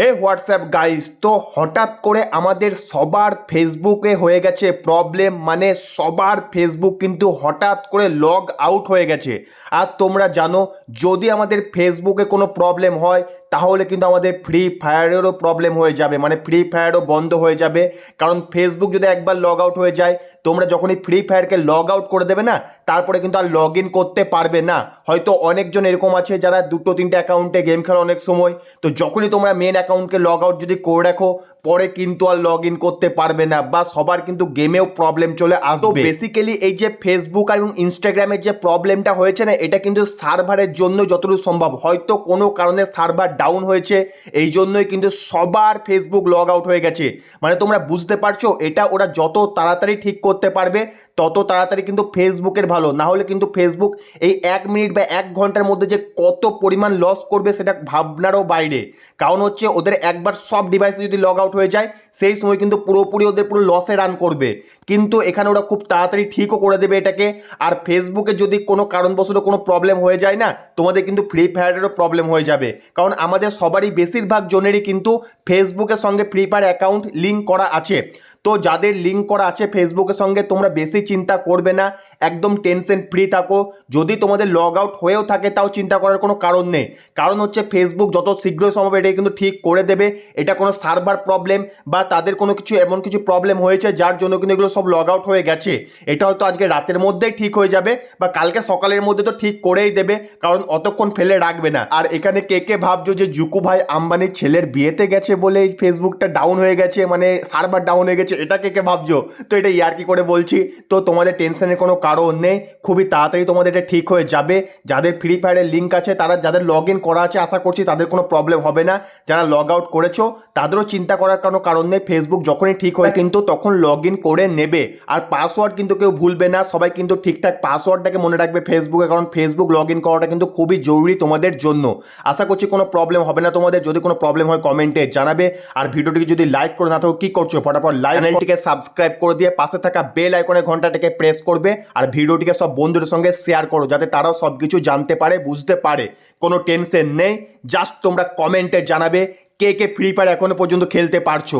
হে WhatsApp guys তো হঠাৎ করে আমাদের সবার ফেসবুকে হয়ে গেছে প্রবলেম মানে সবার ফেসবুক কিন্তু হঠাৎ করে লগ আউট হয়ে গেছে। আর তোমরা জানো, যদি আমাদের ফেসবুকে কোনো প্রবলেম হয় তাহলে কিন্তু আমাদের ফ্রি ফায়ারেরও প্রবলেম হয়ে যাবে। মানে ফ্রি ফায়ারও বন্ধ হয়ে যাবে। কারণ ফেসবুক যদি একবার লগ আউট হয়ে যায়, তোমরা যখনই ফ্রি ফায়ারকে লগ আউট করে দেবে না, তারপরে কিন্তু আর লগ ইন করতে পারবে না। হয়তো অনেকজন এরকম আছে যারা দুটো, তিনটে অ্যাকাউন্টে গেম খেলে অনেক সময়। তো যখনই তোমরা মেন অ্যাকাউন্টকে লগ আউট যদি করে রাখো পরে কিন্তু আর লগ ইন করতে পারবে না বা সবার কিন্তু গেমেও প্রবলেম চলে আসবে। বেসিক্যালি এই যে ফেসবুক আর এবং ইনস্টাগ্রামের যে প্রবলেমটা হয়েছে না, এটা কিন্তু সার্ভারের জন্য যতটুকু সম্ভব। হয়তো কোনো কারণে সার্ভার ডাউন হয়েছে, এই জন্যই কিন্তু সবার ফেসবুক লগ আউট হয়ে গেছে। মানে তোমরা বুঝতে পারছ, এটা ওরা যত তাড়াতাড়ি ঠিক করতে পারবে, তত তাড়াতাড়ি কিন্তু ফেসবুকের ভালো। না হলে কিন্তু ফেসবুক এই এক মিনিট বা এক ঘণ্টার মধ্যে যে কত পরিমাণ লস করবে, সেটা ভাবনারও বাইরে। কারণ হচ্ছে ওদের একবার সব ডিভাইসে যদি লগ আউট হয়ে যায়, সেই সময় কিন্তু পুরোপুরি ওদের পুরো লসে রান করবে। কিন্তু এখানে ওরা খুব তাড়াতাড়ি ঠিকও করে দেবে এটাকে। আর ফেসবুকে যদি কোনো কারণবশত কোনো প্রবলেম হয়ে যায় না, তোমাদের কিন্তু ফ্রি ফায়ারেরও প্রবলেম হয়ে যাবে। কারণ আমাদের সবারই বেশিরভাগ জনেরই কিন্তু ফেসবুকের সঙ্গে ফ্রি ফায়ার অ্যাকাউন্ট লিঙ্ক করা আছে। তো যাদের লিঙ্ক করা আছে ফেসবুকের সঙ্গে, তোমরা বেশি চিন্তা করবে না। একদম টেনশন ফ্রি থাকো। যদি তোমাদের লগ আউট হয়েও থাকে, তাও চিন্তা করার কোনো কারণ নেই। কারণ হচ্ছে ফেসবুক যত শীঘ্রই সম্ভব এটাই কিন্তু ঠিক করে দেবে। এটা কোনো সার্ভার প্রবলেম বা তাদের কোনো কিছু এমন কিছু প্রবলেম হয়েছে, যার জন্য কিন্তু এগুলো সব লগ আউট হয়ে গেছে। এটা হয়তো আজকে রাতের মধ্যেই ঠিক হয়ে যাবে বা কালকে সকালের মধ্যে তো ঠিক করেই দেবে, কারণ অতক্ষণ ফেলে রাখবে না। আর এখানে কে কে ভাবছ যে জুকু ভাই আম্বানির ছেলের বিয়েতে গেছে বলে ফেসবুকটা ডাউন হয়ে গেছে মানে সার্ভার ডাউন হয়ে গেছে, এটা কে কে ভাবছ? তো এটা ইয়ার্কি করে বলছি। তো তোমাদের টেনশনের কোনো কারণ নেই। খুবই তাড়াতাড়ি তোমাদের এটা ঠিক হয়ে যাবে। যাদের ফ্রি ফায়ারের লিঙ্ক আছে তারা যাদের লগ ইন করা আছে আশা করছি তাদের কোনো প্রবলেম হবে না। যারা লগ আউট করেছ তাদেরও চিন্তা করার কোনো কারণ নেই। ফেসবুক যখনই ঠিক হয় কিন্তু তখন লগ ইন করে নেবে। আর পাসওয়ার্ড কিন্তু কেউ ভুলবে না। সবাই কিন্তু ঠিকঠাক পাসওয়ার্ডটাকে মনে রাখবে ফেসবুকে কারণ ফেসবুক লগ ইন করাটা কিন্তু খুবই জরুরি তোমাদের জন্য। আশা করছি কোনো প্রবলেম হবে না তোমাদের। যদি কোনো প্রবলেম হয় কমেন্টে জানাবে। আর ভিডিওটিকে যদি লাইক করে না থাকো কি করছ? ফটাফট লাইক চ্যানেলটিকে সাবস্ক্রাইব করে দিয়ে পাশে থাকা বেল আইকনের ঘন্টাটাকে প্রেস করবে। আর ভিডিওটিকে সব বন্ধুদের সঙ্গে শেয়ার করো যাতে তারাও সব কিছু জানতে পারে, বুঝতে পারে। কোনো টেনশন নেই। জাস্ট তোমরা কমেন্টে জানাবে কে কে ফ্রি ফায়ার এখনও পর্যন্ত খেলতে পারছ।